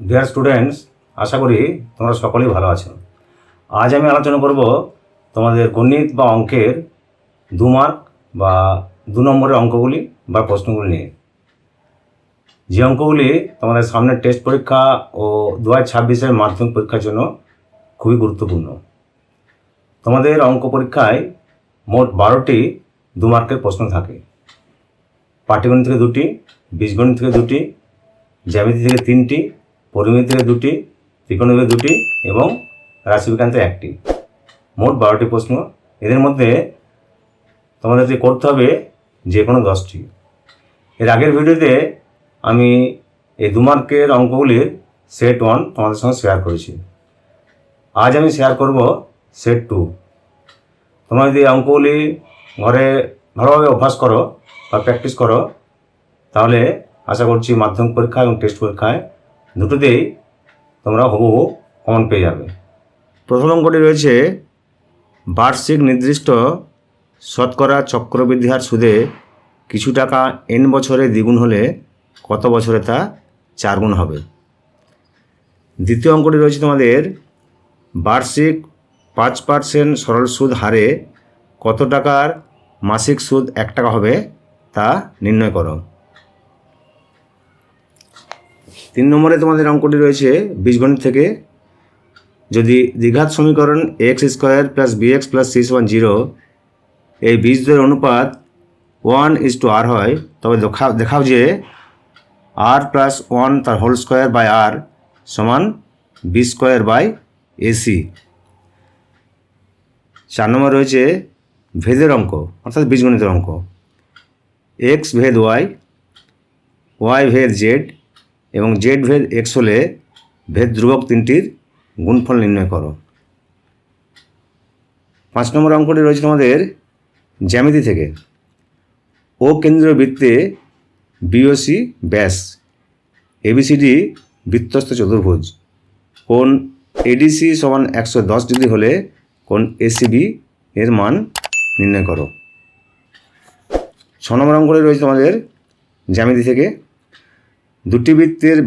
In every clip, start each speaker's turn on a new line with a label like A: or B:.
A: Dear students আশা করি তোমরা সকলেই ভালো আছো। আজ আমি আলোচনা করব তোমাদের গণিত বা অঙ্কের দু মার্ক বা দু নম্বরের অঙ্কগুলি বা প্রশ্নগুলি নিয়ে। যে অঙ্কগুলি তোমাদের সামনের টেস্ট পরীক্ষা ও দু হাজার ছাব্বিশের মাধ্যমিক পরীক্ষার জন্য খুবই গুরুত্বপূর্ণ। তোমাদের অঙ্ক পরীক্ষায় মোট বারোটি দু মার্কের প্রশ্ন থাকে। পাটিগণিত থেকে দুটি, বীজগণিত থেকে দুটি, জ্যামিতি থেকে তিনটি পরিমিতি দুটি ত্রিকোণ দুটি এবং রাশিবিজ্ঞান একটি। মোট বারোটি প্রশ্ন। এদের মধ্যে তোমাদেরকে করতে হবে যে কোনো দশটি। এর আগের ভিডিওতে আমি এই দু মার্কের অঙ্কগুলির সেট ওয়ান তোমাদের সঙ্গে শেয়ার করেছি। আজ আমি শেয়ার করব সেট টু। তোমরা যদি অঙ্কগুলি ঘরে ভালোভাবে অভ্যাস করো বা প্র্যাকটিস করো, তাহলে আশা করছি মাধ্যমিক পরীক্ষা এবং টেস্ট পরীক্ষায় দুটোতেই তোমরা হুবহু কমন পেয়ে যাবে। প্রথম অঙ্কটি রয়েছে, বার্ষিক নির্দিষ্ট শতকরা চক্রবৃদ্ধি হার সুদে কিছু টাকা এন বছরে দ্বিগুণ হলে কত বছরে তা চারগুণ হবে? দ্বিতীয় অঙ্কটি রয়েছে তোমাদের, বার্ষিক পাঁচ পার্সেন্ট সরল সুদ হারে কত টাকার মাসিক সুদ এক টাকা হবে তা নির্ণয় করো। তিন নম্বরে তোমাদের অঙ্কটি রয়েছে বীজগণিত থেকে। যদি দ্বিঘাত সমীকরণ X square plus B X plus six one zero এই বীজদ্বয়ের অনুপাত ওয়ান ইজ টু আর হয়, তবে দেখাও দেখাও যে আর প্লাস ওয়ান তার হোল স্কোয়ার বাই আর সমান বি স্কোয়ার বাই এসি চার নম্বর রয়েছে ভেদের অঙ্ক, অর্থাৎ বীজগণিতের অঙ্ক। এক্স ভেদ ওয়াই ওয়াই ভেদ জেড এবং জেড ভেদ এক্স হলে ভেদ ধ্রুবক তিনটির গুণফল নির্ণয় করো। পাঁচ নম্বর অঙ্কটি রয়েছে তোমাদের জ্যামিতি থেকে। ও কেন্দ্রীয় বৃত্তে বিওসি ব্যাস। এবিসিডি বৃত্তস্থ চতুর্ভুজ। কোন এডিসি সমান একশো দশ ডিগ্রি হলে কোন এসিবি এর মান নির্ণয় করো। ছ নম্বর অঙ্কটি রয়েছে তোমাদের জ্যামিতি থেকে। দুটি বৃত্তের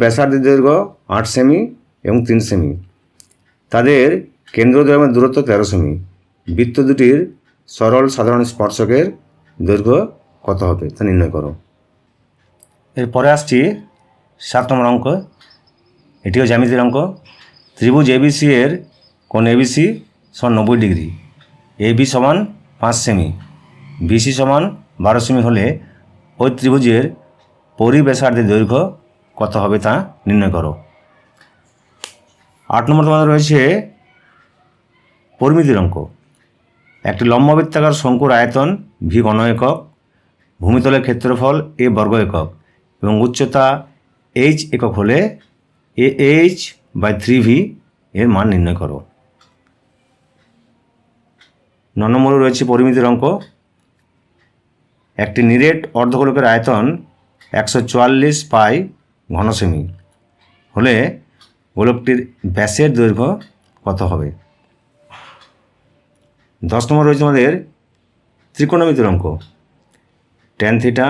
A: দৈর্ঘ্য আট সেমি এবং তিন সেমি। তাদের কেন্দ্র কেন্দ্রদ্বয়ের দূরত্ব তেরো সেমি। বৃত্ত দুটির সরল সাধারণ স্পর্শকের দৈর্ঘ্য কত হবে তা নির্ণয় করো। এরপরে আসছি সাত নম্বর অঙ্ক। এটিও জ্যামিতির অঙ্ক। ত্রিভুজ এবিসি এর কোন এবিসি সমান নব্বই ডিগ্রি। এবি সমান পাঁচ সেমি। বিসি সমান বারো সেমি হলে ওই ত্রিভুজের পরিবেশার্ধের দৈর্ঘ্য কত হবে তা নির্ণয় করো। আট নম্বর তোমাদের রয়েছে পরিমিতির অঙ্ক। একটি লম্ববৃত্তাকার শঙ্কুর আয়তন ভি ঘন একক, ভূমিতলের ক্ষেত্রফল এ বর্গ একক এবং উচ্চতা এইচ একক হলে A H by three V এর মান নির্ণয় করো। ন নম্বরে রয়েছে পরিমিতির অঙ্ক। একটি নিরেট অর্ধগোলকের আয়তন একশো চুয়াল্লিশ পাই ঘন সেমি হলে গোলকটির ব্যাসের দৈর্ঘ্য কত হবে? দশ নম্বর রয়েছে আমাদের ত্রিকোণমিতির অঙ্ক টেন থিটা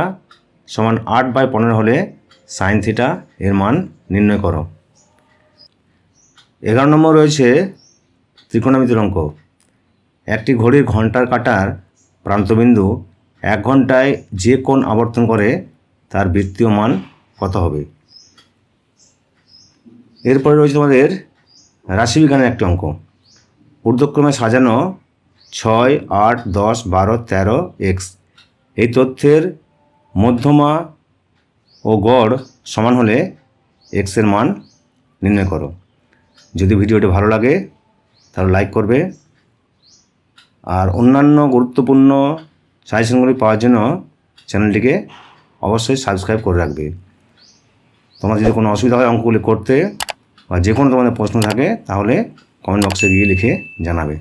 A: সমান আট বাই পনেরো হলে সাইন থিটা এর মান নির্ণয় করো। এগারো নম্বর রয়েছে ত্রিকোণমিতির অঙ্ক একটি ঘড়ির ঘণ্টার কাটার প্রান্তবিন্দু এক ঘন্টায় যে কোণ আবর্তন করে তার বৃত্তীয় মান কত হবে? এরপরে রয়েছে তোমাদের রাশিবিজ্ঞানের একটি অঙ্ক। ঊর্ধ্বক্রমে সাজানো ছয়, আট, দশ, বারো, তেরো এক্স এই তথ্যের মধ্যমা ও গড় সমান হলে এক্সের মান নির্ণয় করো। যদি ভিডিওটি ভালো লাগে, তাহলে লাইক করবে। আর অন্যান্য গুরুত্বপূর্ণ সাজেশনগুলি পাওয়ার জন্য চ্যানেলটিকে অবশ্যই সাবস্ক্রাইব করে রাখবে। তোমার যদি কোনো অসুবিধা হয় অঙ্কগুলি করতে বা যে কোনো তোমাদের প্রশ্ন থাকে তাহলে কমেন্ট বক্সে গিয়ে লিখে জানাবে।